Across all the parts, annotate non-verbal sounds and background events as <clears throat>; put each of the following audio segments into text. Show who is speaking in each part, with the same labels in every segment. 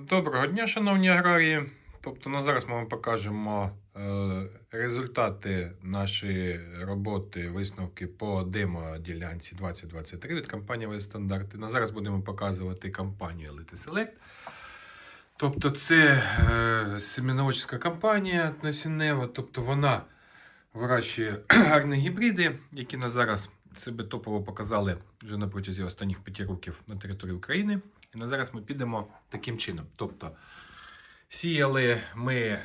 Speaker 1: Доброго дня, шановні аграрії. Тобто на зараз ми вам покажемо е, результати нашої роботи, висновки по демо-ділянці 2023 від компанії Стандарти. На зараз будемо показувати компанію Elite Select. Тобто це е, семеноводча компанія насіннева, тобто вона вирощує <clears throat> гарні гібриди, які на зараз себе топово показали вже на протязі останніх п'яти років на території України. І на зараз ми підемо таким чином. Тобто сіяли ми е,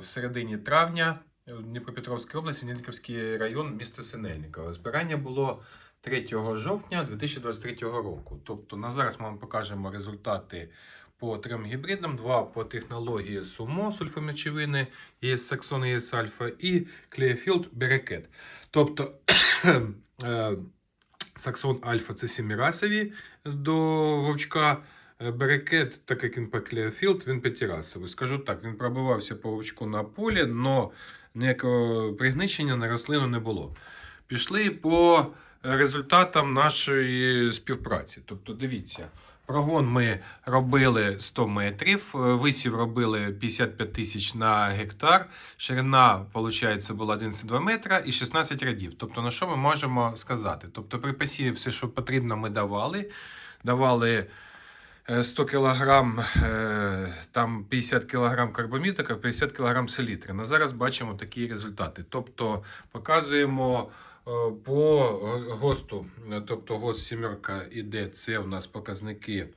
Speaker 1: в середині травня в Дніпропетровській області, Нільківський район, місто Синельниково. Збирання було 3 жовтня 2023 року. Тобто на зараз ми вам покажемо результати по трьом гібридам: два по технології Сумо сульфомечовини, ЄС Саксон, ЄС Альфа і Клеєфілд Берекет. Тобто Саксон Альфа це сімірасові до вовчка. Е, Берекет, так як він по Клеофілд, він п'ятирасовий. Скажу так, він пробивався по вовчку на полі, але ніякого пригничення на рослину не було. Пішли по результатам нашої співпраці. Тобто, дивіться, прогон ми робили 100 метрів, е, висів робили 55 тисяч на гектар, ширина, виходить, була 11,2 метра і 16 рядів. Тобто, на що ми можемо сказати? Тобто, при посіві все, що потрібно, ми давали. Давали е, 100 кг, е, там 50 кг карбомітика, 50 кг селітри. На зараз бачимо такі результати. Тобто показуємо е, по ГОСТу, е, тобто ГОСТ сімерка іде, це у нас показники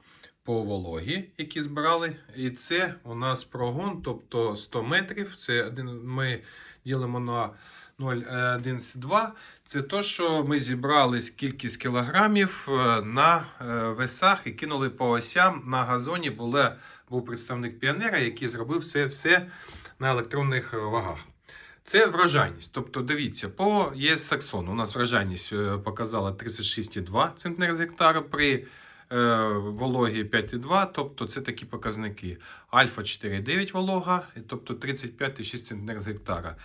Speaker 1: по вологі, які збирали. І це у нас прогон, тобто 100 метрів. Це один, ми ділимо на 0,1,2. Це то, що ми зібрали кількість кілограмів е, на е, весах і кинули по осям. На газоні була, був представник піонера, який зробив все, все на електронних е, вагах. Це врожайність. Тобто, дивіться, по ЄС Саксон у нас врожайність е, показала 36,2 центнер з гектара при е, вологі 5,2, тобто це такі показники. Альфа 4,9 волога, тобто 35,6 центнер з гектара.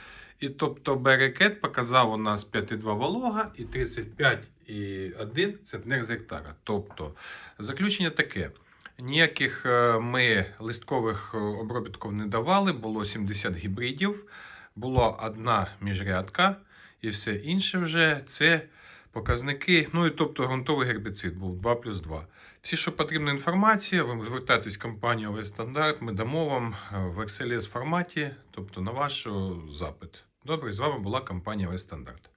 Speaker 1: І тобто берекет показав у нас 5,2 волога і 35,1 центнер з гектара. Тобто заключення таке. Ніяких е, ми листкових обробітків не давали, було 70 гібридів, була одна міжрядка, і все інше вже це показники. Ну і тобто ґрунтовий гербіцид був 2 плюс 2. Всі, що потрібна інформація, ви звертайтесь в компанію Вестандарт, ми дамо вам е, в Excel форматі, тобто на ваш запит. Добре, з вами була компанія Вестандарт.